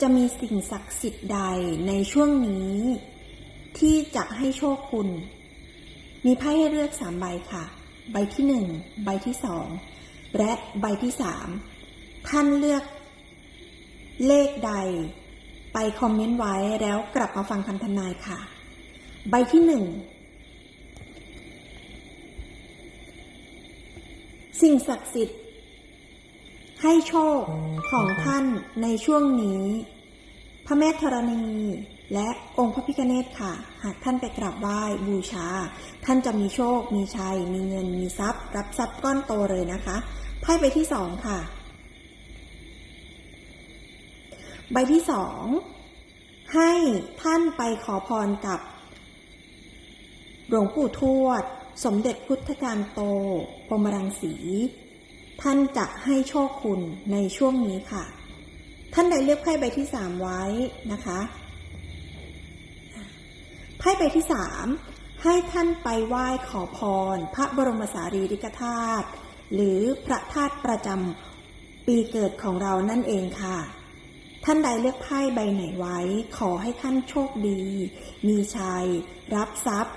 จะมีสิ่งศักดิ์สิทธิ์ใดในช่วงนี้ ที่จะให้โชคคุณ มีไพ่ให้เลือกสามใบค่ะ ใบที่หนึ่งใบที่สองและใบที่สามท่านเลือกเลขใด ไปคอมเมนต์ไว้แล้วกลับมาฟังคำทำนายค่ะ ใบที่หนึ่งสิ่งศักดิ์สิทธิ์ ให้โชคของท่านในช่วงนี้ พระแม่ธรณีและองค์พระพิฆเนศค่ะ หากท่านไปกราบไหว้บูชา ท่านจะมีโชค มีชัย มีเงิน มีทรัพย์ รับทรัพย์ก้อนโตเลยนะคะไพ่ใบที่สองค่ะ ใบที่สองให้ท่านไปขอพรกับ หลวงปู่ทวด สมเด็จพุทธจารย์โตปรมรังสี ท่านจะให้โชคคุณในช่วงนี้ค่ะ ท่านใดเลือกไพ่ใบที่สามไว้นะคะไพ่ใบที่สามให้ท่านไปไหว้ขอพร พระบรมสารีริกธาตุหรือพระธาตุประจำปีเกิดของเรานั่นเองค่ะ ท่านใดเลือกไพ่ใบไหนไว้ ขอให้ท่านโชคดี มีชัย รับทรัพย์